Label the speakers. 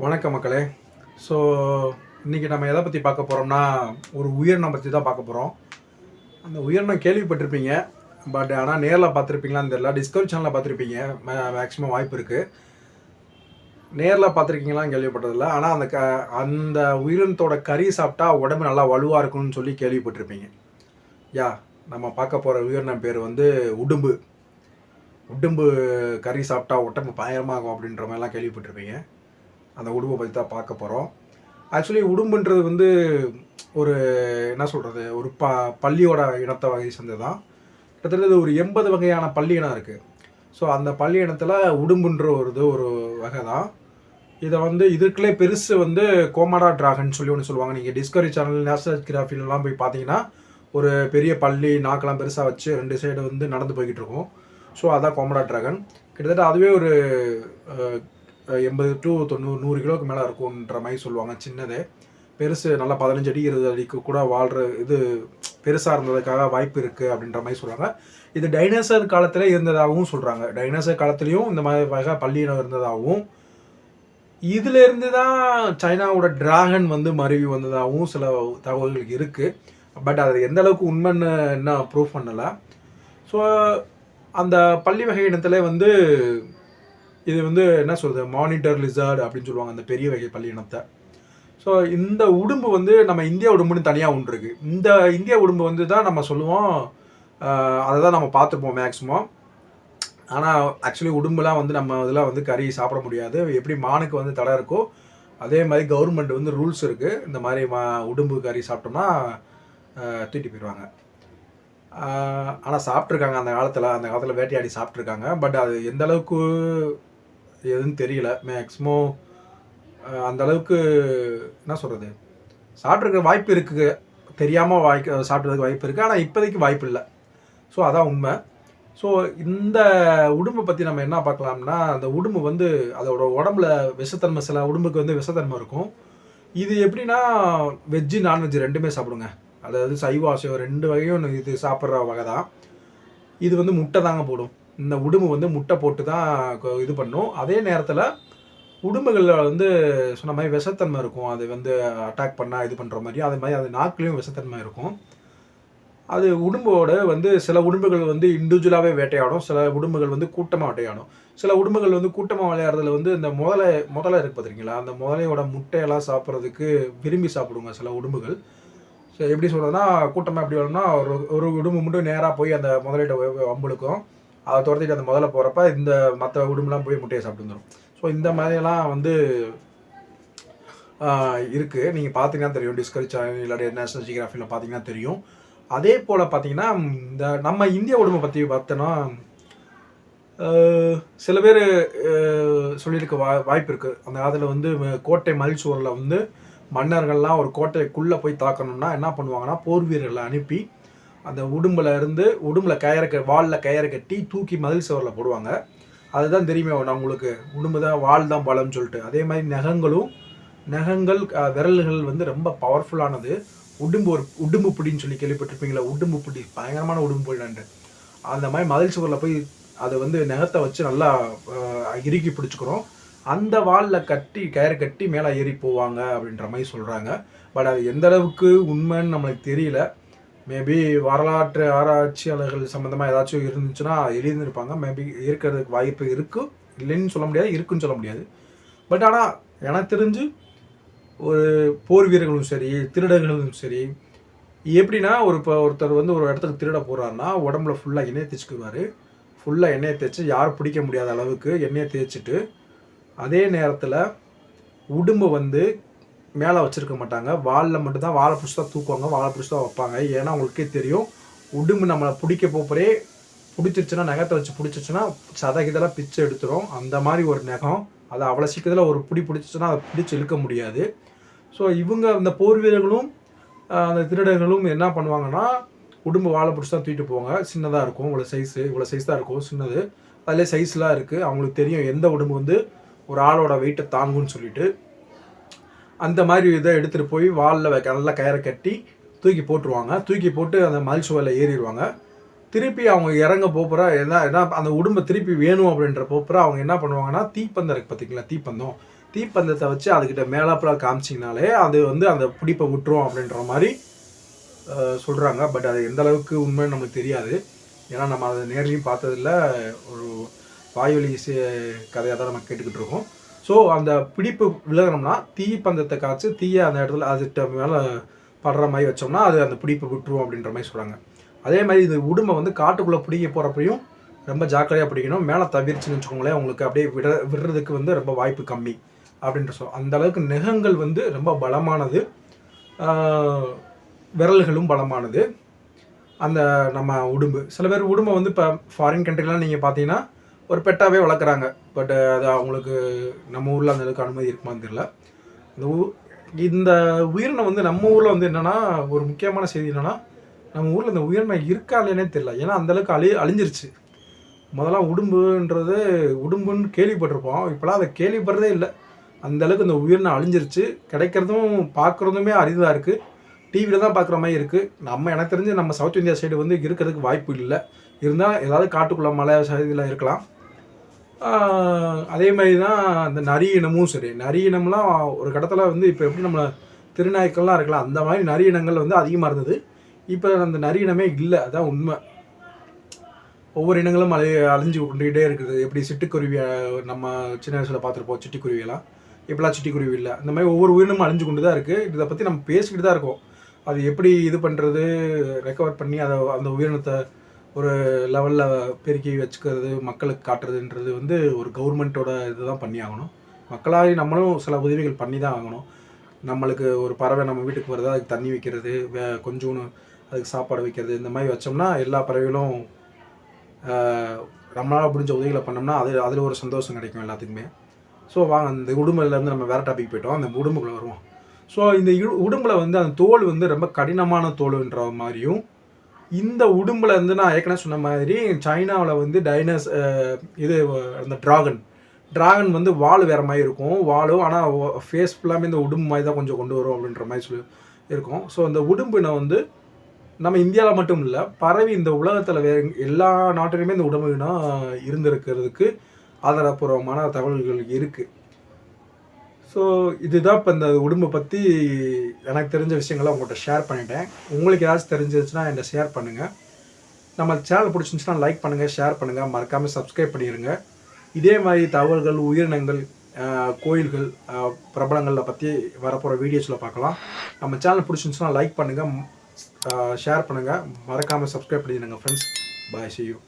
Speaker 1: வணக்கம் மக்களே. ஸோ இன்றைக்கி நம்ம எதை பற்றி பார்க்க போகிறோம்னா ஒரு உயிரினம் பற்றி தான் பார்க்க போகிறோம் அந்த உயிரினம் கேள்விப்பட்டிருப்பீங்க பட் ஆனால் நேரில் பார்த்துருப்பீங்களான்னு தெரியல. டிஸ்கவரி சேனலில் பார்த்துருப்பீங்க மேக்ஸிமம் வாய்ப்பு இருக்குது நேரில் பார்த்துருக்கீங்களான்னு கேள்விப்பட்டதில்ல ஆனால் அந்த க அந்த உயிரினத்தோட கறி சாப்பிட்டா உடம்பு நல்லா வலுவாக இருக்கும்னு சொல்லி கேள்விப்பட்டிருப்பீங்க. யா நம்ம பார்க்க போகிற உயிரினம் பேர் வந்து உடும்பு. உடும்பு கறி சாப்பிட்டா உடம்பு பயங்கரமாகும் அப்படின்ற மாதிரிலாம் கேள்விப்பட்டிருப்பீங்க. அந்த உடும்பை பற்றி தான் பார்க்க போகிறோம் ஆக்சுவலி உடும்புன்றது வந்து ஒரு என்ன சொல்கிறது ஒரு ப பள்ளியோட இனத்தை வகை சேர்ந்தது தான் கிட்டத்தட்ட இது ஒரு எண்பது வகையான பள்ளி இனம் இருக்குது ஸோ அந்த பள்ளி இனத்தில் உடும்புன்ற ஒரு இது ஒரு வகை தான் இதை வந்து இதுக்குள்ளே பெருசு வந்து கோமாடா டிராகன் சொல்லி ஒன்று சொல்லுவாங்க. நீங்கள் டிஸ்கவரி சேனல் நேஷனல் கிராஃபிலெலாம் போய் பார்த்தீங்கன்னா ஒரு பெரிய பள்ளி நாக்கெல்லாம் பெருசாக வச்சு ரெண்டு சைடு வந்து நடந்து போய்கிட்டு இருக்கும். ஸோ அதான் கோமடா டிராகன் கிட்டத்தட்ட அதுவே ஒரு எண்பது டு தொண்ணூறு நூறு கிலோவுக்கு மேலே இருக்கும்ன்ற மாதிரி சொல்லுவாங்க சின்னதே. பெருசு நல்லா பதினஞ்சு அடி இருபது அடிக்கு கூட வாழ்கிற இது பெருசாக இருந்ததுக்காக வாய்ப்பு இருக்குது அப்படின்ற மாதிரி சொல்கிறாங்க இது டைனோசர் காலத்தில் இருந்ததாகவும் சொல்கிறாங்க டைனோசர் காலத்துலேயும் இந்த மாதிரி வகை பள்ளியினம் இருந்ததாகவும் இதிலேருந்து தான் சைனாவோட டிராகன் வந்து மருவி வந்ததாகவும் சில தகவல்கள் இருக்குது பட் அது எந்த அளவுக்கு உண்மைன்னு இன்னும் ப்ரூவ் பண்ணலை. ஸோ அந்த பள்ளி வகை இனத்துல வந்து இது வந்து என்ன சொல்கிறது மானிட்டர் லிசார்டு அப்படின்னு சொல்லுவாங்க அந்த பெரிய வகை பள்ளி இனத்தை ஸோ இந்த உடும்பு வந்து நம்ம இந்தியா உடும்புன்னு தனியாக ஒன்று இருக்குது இந்த இந்தியா உடும்பு வந்து தான் நம்ம சொல்லுவோம் அதை தான் நம்ம பார்த்துருப்போம் மேக்ஸிமம் ஆனால் ஆக்சுவலி உடும்புலாம் வந்து நம்ம இதெல்லாம் வந்து கறி சாப்பிட முடியாது. எப்படி மானுக்கு வந்து தடை இருக்கோ அதே மாதிரி கவர்மெண்ட் வந்து ரூல்ஸ் இருக்குது இந்த மாதிரி மா உடும்பு கறி சாப்பிட்டோம்னா தூட்டி போயிடுவாங்க ஆனால் சாப்பிட்ருக்காங்க அந்த காலத்தில் அந்த காலத்தில் வேட்டையாடி சாப்பிட்ருக்காங்க பட் அது எந்த அளவுக்கு எதுன்னு தெரியல. மேக்ஸிமம் அந்த அளவுக்கு என்ன சொல்கிறது சாப்பிட்ருக்க வாய்ப்பு இருக்குது தெரியாமல் வாய் சாப்பிட்றதுக்கு வாய்ப்பு இருக்குது ஆனால் இப்போதைக்கு வாய்ப்பு இல்லை. ஸோ அதான் உண்மை. ஸோ இந்த உடும்பை பற்றி நம்ம என்ன பார்க்கலாம்னா அந்த உடும்பு வந்து அதோட உடம்புல விஷத்தன்மை சில உடம்புக்கு வந்து விஷத்தன்மை இருக்கும். இது எப்படின்னா வெஜ்ஜு நான்வெஜ் ரெண்டுமே சாப்பிடுங்க. அதாவது சைவ அசைவம் ரெண்டு வகையும் இது சாப்பிட்ற வகை தான். இது வந்து முட்டை தாங்க போடும். இந்த உடும்பு வந்து முட்டை போட்டு தான் இது பண்ணும். அதே நேரத்தில் உடும்புகளில் வந்து சொன்ன மாதிரி விஷத்தன்மை இருக்கும். அது வந்து அட்டாக் பண்ணால் இது பண்ணுற மாதிரி. அதே மாதிரி அது நாக்குலேயும் விஷத்தன்மை இருக்கும். அது உடும்போட வந்து சில உடும்புகள் வந்து இண்டிவிஜுவலாகவே வேட்டையாடும். சில உடும்புகள் வந்து கூட்டமாக வேட்டையாடும். சில உடும்புகள் வந்து கூட்டமாக விளையாடுறதுல வந்து இந்த முதலை முதலை இருக்கு பார்த்துருக்கீங்களா அந்த முதலையோட முட்டையெல்லாம் சாப்பிட்றதுக்கு விரும்பி சாப்பிடுங்க சில உடும்புகள். ஸோ எப்படி சொல்கிறதுனா கூட்டமாக எப்படி வேணும்னா ஒரு ஒரு உடும்பு மட்டும் நேராக போய் அந்த முதலையிட்ட வ- வம்புழுக்கும் அதை துரத்திட்டு அந்த முதல்ல போகிறப்ப இந்த மற்ற உடும்புலாம் போய் முட்டையை சாப்பிட்டு வந்துடும் ஸோ இந்த மாதிரியெல்லாம் வந்து இருக்குது நீங்கள் பார்த்தீங்கன்னா தெரியும். டிஸ்கவரி சேனல் இல்லாட்டி நேஷனல் ஜியோகிராஃபியில் பார்த்தீங்கன்னா தெரியும். அதே போல் பார்த்தீங்கன்னா இந்த நம்ம இந்திய உடம்பை பற்றி பார்த்தோன்னா சில பேர் சொல்லியிருக்க வா வாய்ப்பு இருக்குது அந்த காலத்தில் வந்து கோட்டை கோட்டை மல்சுவரில் வந்து மன்னர்கள்லாம் ஒரு கோட்டைக்குள்ளே போய் தாக்கணும்னா என்ன பண்ணுவாங்கன்னா போர் வீரர்களை அனுப்பி அந்த உடும்பில் இருந்து உடும்பில் கயரை க வாலில் கயரை கட்டி தூக்கி மதில் சுவரில் போடுவாங்க. அதுதான் தெரியுமே நான் உங்களுக்கு உடும்பு தான் வால் தான் பலம்னு சொல்லிட்டு. அதே மாதிரி நகங்களும் நகங்கள் விரல்கள் வந்து ரொம்ப பவர்ஃபுல்லானது உடும்பு ஒரு உடும்பு பிடின்னு சொல்லி கேள்விப்பட்டிருப்பீங்களா? உடும்பு பிடி பயங்கரமான உடும்பு பிடினான்ட்டு அந்த மாதிரி மதில் சுவரில் போய் அதை வந்து நகத்தை வச்சு நல்லா இறுக்கி பிடிச்சிக்கிறோம். அந்த வாலில் கட்டி கயிறு கட்டி மேலே ஏறி போவாங்க அப்படின்ற மாதிரி சொல்கிறாங்க பட் அது எந்த அளவுக்கு உண்மைன்னு நம்மளுக்கு தெரியல. மேபி வரலாற்று ஆராய்ச்சியாளர்கள் சம்மந்தமாக ஏதாச்சும் இருந்துச்சுன்னா எழுதியிருப்பாங்க மேபி இருக்கிறதுக்கு வாய்ப்பு இருக்குது இல்லைன்னு சொல்ல முடியாது இருக்குன்னு சொல்ல முடியாது. பட் ஆனால் எனக்கு தெரிஞ்சு ஒரு போர் வீரர்களும் சரி திருடர்களும் சரி எப்படின்னா ஒரு இப்போ ஒருத்தர் வந்து ஒரு இடத்துக்கு திருட போகிறாருன்னா உடம்புல ஃபுல்லாக எண்ணெய் தேய்ச்சிக்குவார். ஃபுல்லாக எண்ணெயை தேய்ச்சி யாரும் பிடிக்க முடியாத அளவுக்கு எண்ணெயை தேய்ச்சிட்டு அதே நேரத்தில் உடும்பை வந்து மேலே வச்சிருக்க மாட்டாங்க. வாலில் மட்டும்தான் வாழை பிடிச்சி தான் தூக்குவாங்க. வாழை பிடிச்சி தான் வைப்பாங்க. ஏன்னா உங்களுக்கே தெரியும் உடும்பு நம்மளை பிடிக்க போகிறே பிடிச்சிருச்சுன்னா நகத்தை வச்சு பிடிச்சிச்சுன்னா சதகிதெல்லாம் பிச்சு எடுத்துரும். அந்த மாதிரி ஒரு நகம். அது அவ்வளோ சீக்கிரத்தில் ஒரு பிடி பிடிச்சிச்சுன்னா அதை பிடிச்சி இழுக்க முடியாது. ஸோ இவங்க அந்த போர் வீரர்களும் அந்த திருடர்களும் என்ன பண்ணுவாங்கன்னா உடும்பு வாழை பிடிச்சி தான் தூக்கிட்டு போவாங்க. சின்னதாக இருக்கும். இவ்வளோ சைஸு இவ்வளோ சைஸ் தான் இருக்கும். சின்னது. அதிலே சைஸ்லாம் இருக்குது அவங்களுக்கு தெரியும் எந்த உடம்பு வந்து ஒரு ஆளோட வெயிட்டை தாங்கும்னு சொல்லிட்டு. அந்த மாதிரி இதை எடுத்துகிட்டு போய் வாலில் வைக்க நல்லா கயிறை கட்டி தூக்கி போட்டுருவாங்க. தூக்கி போட்டு அந்த மல் சுவையில் ஏறிடுவாங்க திருப்பி அவங்க இறங்க போப்புற என்ன என்ன அந்த உடம்பை திருப்பி வேணும் அப்படின்ற போப்புற அவங்க என்ன பண்ணுவாங்கன்னா தீப்பந்தம் இருக்குது பார்த்தீங்களா தீப்பந்தம். தீப்பந்தத்தை வச்சு அதுக்கிட்ட மேலாப்புல காமிச்சிங்கனாலே அது வந்து அந்த பிடிப்பை விட்டுரும் அப்படின்ற மாதிரி சொல்கிறாங்க பட் அது எந்த அளவுக்கு உண்மைன்னு நமக்கு தெரியாது. ஏன்னா நம்ம அதை நேர்லையும் பார்த்ததில்ல. ஒரு வாய்வழி கதையாக தான் நம்ம கேட்டுக்கிட்டு இருக்கோம். ஸோ அந்த பிடிப்பு விலகணும்னா தீ பந்தத்தை காய்ச்சி தீயை அந்த இடத்துல அதுகிட்ட மேலே படுற மாதிரி வச்சோம்னா அது அந்த பிடிப்பு விட்டுரும் அப்படின்ற மாதிரி சொல்கிறாங்க அதே மாதிரி இந்த உடும்பை வந்து காட்டுக்குள்ளே பிடிக்க போகிறப்பையும் ரொம்ப ஜாக்கிரதையாக பிடிக்கணும். மேலே தவிர்ச்சின்னு வச்சுக்கோங்களேன் உங்களுக்கு அப்படியே விட விடுறதுக்கு வந்து ரொம்ப வாய்ப்பு கம்மி அப்படின்ற சொல். அந்த அளவுக்கு நெகங்கள் வந்து ரொம்ப பலமானது. விரல்களும் பலமானது. அந்த நம்ம உடும்பு. சில பேர் உடும்பை வந்து இப்போ ஃபாரின் கண்ட்ரிலாம் நீங்கள் பார்த்தீங்கன்னா ஒரு பெட்டாகவே வளர்க்குறாங்க. பட் அது அவங்களுக்கு நம்ம ஊரில் அந்த அளவுக்கு அனுமதி இருக்குமான்னு தெரியல. இந்த ஊ- இந்த உயிரினம் வந்து நம்ம ஊரில் வந்து என்னென்னா ஒரு முக்கியமான செய்தி என்னென்னா நம்ம ஊரில் இந்த உயிரினம் இருக்கா இல்லைன்னே தெரியல. ஏன்னா அந்த அளவுக்கு அழி அழிஞ்சிருச்சு. முதல்ல உடும்புன்றது உடும்புன்னு கேள்விப்பட்டிருப்போம். இப்போலாம் அதை கேள்விப்படுறதே இல்லை. அந்தளவுக்கு இந்த உயிரினம் அழிஞ்சிருச்சு. கிடைக்கிறதும் பார்க்குறதுமே அரிதாக இருக்குது டிவியில் தான் பார்க்குற மாதிரி இருக்குது நம்ம எனக்கு தெரிஞ்சு நம்ம சவுத் இந்தியா சைடு வந்து இருக்கிறதுக்கு வாய்ப்பு இல்லை. இருந்தால் ஏதாவது காட்டுக்குள்ளே மலை சைடில் இருக்கலாம். அதே மாதிரி தான் அந்த நரி இனமும் சரி. நரி இனம்லாம் ஒரு கடத்தில் வந்து இப்போ எப்படி நம்ம திருநாய்க்கள்லாம் இருக்கலாம் அந்த மாதிரி நரி இனங்கள் வந்து அதிகமாக இருந்தது. இப்போ அந்த நரி இனமே இல்லை அதான் உண்மை. ஒவ்வொரு இனங்களும் அழி அழிஞ்சு கொண்டுகிட்டே இருக்குது. எப்படி சிட்டுக்குருவி நம்ம சின்ன வயசில் பார்த்துருப்போம் சிட்டுக்குருவியெல்லாம். இப்போலாம் சிட்டுக்குருவி இல்லை. இந்த மாதிரி ஒவ்வொரு உயிரினமும் அழிஞ்சு கொண்டு தான் இருக்குது இதை பற்றி நம்ம பேசிக்கிட்டு தான் இருக்கோம். அது எப்படி இது பண்ணுறது ரெக்கவர் பண்ணி அதை அந்த உயிரினத்தை ஒரு லெவலில் பெருக்கி வச்சுக்கிறது மக்களுக்கு காட்டுறதுன்றது வந்து ஒரு கவர்மெண்ட்டோட இதுதான் பண்ணி ஆகணும் மக்களாகி நம்மளும் சில உதவிகள் பண்ணி தான் ஆகணும். நம்மளுக்கு ஒரு பறவை நம்ம வீட்டுக்கு வருது அதுக்கு தண்ணி வைக்கிறது வே கொஞ்சோன்னு அதுக்கு சாப்பாடு வைக்கிறது இந்த மாதிரி வச்சோம்னா எல்லா பறவைகளும் நம்மளால் முடிஞ்ச உதவிகளை பண்ணோம்னா அது அதில் ஒரு சந்தோஷம் கிடைக்கும் எல்லாத்துக்குமே. ஸோ வாங்க இந்த உடும்புலேருந்து நம்ம வேறு டாபிக் போயிட்டோம். அந்த உடும்புக்குள்ள வருவோம். ஸோ இந்த இடு- வந்து அந்த தோல் வந்து ரொம்ப கடினமான தோலுன்ற மாதிரியும் இந்த உடும்புல இருந்து நான் ஏற்கனவே சொன்ன மாதிரி சைனாவில் வந்து டைனஸ் இது அந்த டிராகன் டிராகன் வந்து வால் வேறு மாதிரி இருக்கும். வாலும் ஆனால் ஃபேஸ் ஃபுல்லாமே இந்த உடும்பு மாதிரி தான் கொஞ்சம் கொண்டு வரும் அப்படின்ற மாதிரி சொல்லி இருக்கும். ஸோ அந்த உடும்பினை வந்து நம்ம இந்தியாவில் மட்டும் இல்லை பரவி இந்த உலகத்தில் வேற எல்லா நாட்டிலுமே இந்த உடம்புனா இருந்திருக்கிறதுக்கு ஆதாரப்பூர்வமான தகவல்கள் இருக்குது ஸோ இதுதான் இப்போ இந்த உடம்பை பற்றி எனக்கு தெரிஞ்ச விஷயங்களை உங்கள்கிட்ட ஷேர் பண்ணிட்டேன். உங்களுக்கு ஏதாச்சும் தெரிஞ்சிருச்சுன்னா என்கிட்ட ஷேர் பண்ணுங்கள் நம்ம சேனல் பிடிச்சிருந்துச்சுன்னா லைக் பண்ணுங்கள் ஷேர் பண்ணுங்கள் மறக்காமல் சப்ஸ்கிரைப் பண்ணிடுங்க இதே மாதிரி தகவல்கள் உயிரினங்கள் கோயில்கள் பிரபலங்களை பற்றி வரப்போகிற வீடியோஸில் பார்க்கலாம். நம்ம சேனல் பிடிச்சிருந்துச்சுன்னா லைக் பண்ணுங்கள் ஷேர் பண்ணுங்கள் மறக்காமல் சப்ஸ்கிரைப் பண்ணிடுங்க ஃப்ரெண்ட்ஸ் பாய் செய்யும்